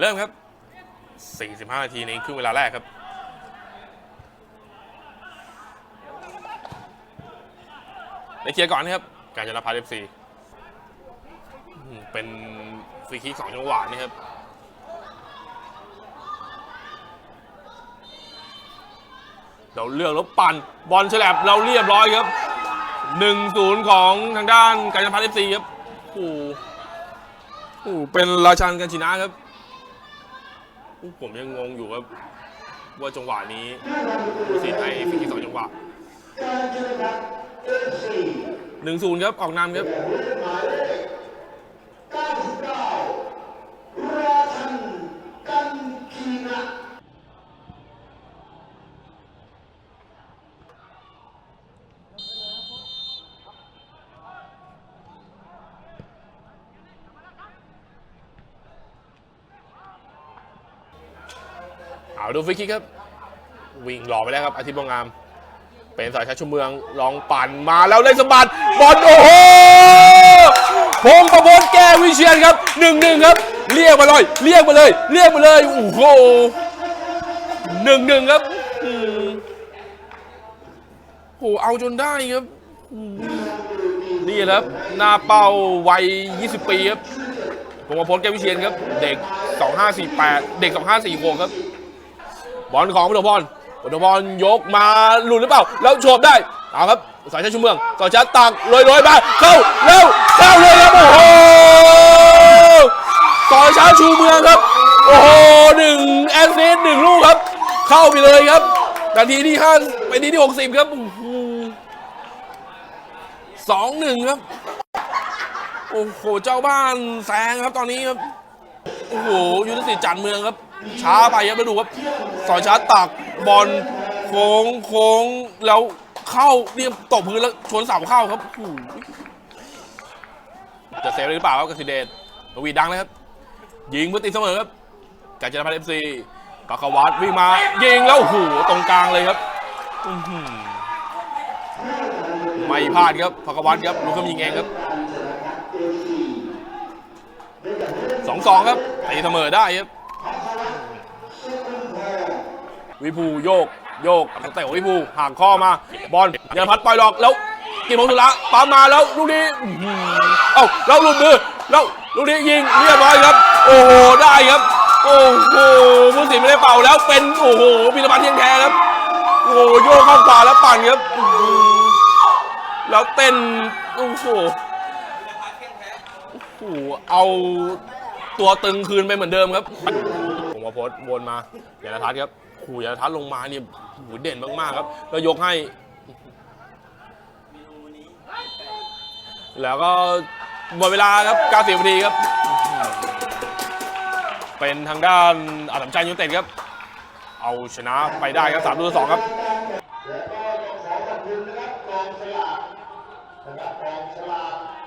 เริ่มครับ 45 นาทีในครึ่งเวลาแรกครับได้เคลียร์ก่อนนะครับ การจนาพัฒน์เอฟซีเป็นฟรีคิกสองจังหวะนี่ครับเราเลือกแล้วปั่นบอลฉลับเราเรียบร้อยครับ 1-0 ของทางด้านการจนาพัฒน์เอฟซีครับโอ้โหเป็นราชันกันชินะครับ ผมยังงงอยู่ว่าว่าจังหวะนี้ผู้สินให้ฟรีคิกสองจังหวะหนึ่งศูนย์ครับออกนำครับ เอาดูฟรีคิกครับ วิ่งหล่อไปแล้วครับอาทิตย์บงงาม เป็นสายชาชุมเมืองลองปั่นมาแล้วเล่นสะบัดบอลโอ้โหพงประพลแก้วิเชียนครับหนึ่งหนึ่งครับ เรียกมาเลย เรียกมาเลย เรียกมาเลยโอ้โหหนึ่งหนึ่งครับโอ้โหเอาจนได้ครับนี่ครับหน้าเป้าวัย 20 ปีครับพงประพลแก้ววิเชียนครับ เด็ก 2548 เด็ก 2546 ครับ บอลของพุทธพรพุทธพรยกมาหลุดหรือเปล่า แล้วโฉบได้เอาครับสายชาชุมเมืองสายชาตักลอยลอยๆมาเข้าเร็วเข้าเลยครับโอ้โหสายชาชูเมืองครับ โอ้โหหนึ่งแอสซิสหนึ่งลูกครับ เข้าไปเลยครับนาทีที่ห้าไปนทีที่หกสิบครับโอ้โหสองหนึ่งครับโอ้โหเจ้าบ้านแซงครับตอนนี้ครับโอ้โหยุทธศิษย์จันเมืองครับ ช้าไปครับมาดูครับสอยช้าตักบอลโค้งโค้งแล้วเข้าเรียบตบพื้นแล้วชนเสาเข้าครับโอ้โหจะเซฟได้หรือเปล่าครับกสิเดชกวีดังเลยครับ ยิงเพื่อตีเสมอครับกาญจนพัฒน์เอฟซีปากวัตวิ่งมา ยิงแล้วโอ้โหตรงกลางเลยครับไม่พลาดครับปากวัตครับลูกขึ้นมายิงเองครับสองสองครับตีเสมอได้ครับ วิภูโยกโยกตั้งแต่วิภูห่างข้อมาบอลยันพัดปล่อยหลอกแล้วกินพงศุระปั๊มาแล้วลูกนี้อื้อหือเอ้าแล้วลูกมือแล้วลูกนี้ยิงเรียบร้อยครับ โอ้โหได้ครับ โอ้โหผู้สินไม่ได้เป่าแล้วเป็นโอ้โหพิรพัฒน์เทียงแท้ครับโอ้โหโยกเข้าขวาแล้วปั่นครับอื้อหือแล้วเต้นโอ้โหโอ้โหเอาตัวตึงคืนไปเหมือนเดิมครับผมมาโพสวนมายานทัศน์ครับ หอย่าทัดลงมาเนี่ยหูเด่นมากๆครับเรายกให้ แล้วก็หมดเวลาครับกาเสียนาทีครับ เป็นทางด้านอาดัมใจยูเต็ดครับ เอาชนะไปได้ครับสามต่อสองครับแล้วก็สายสัมพันธ์นะครับกองฉลากนะครับกองฉลาก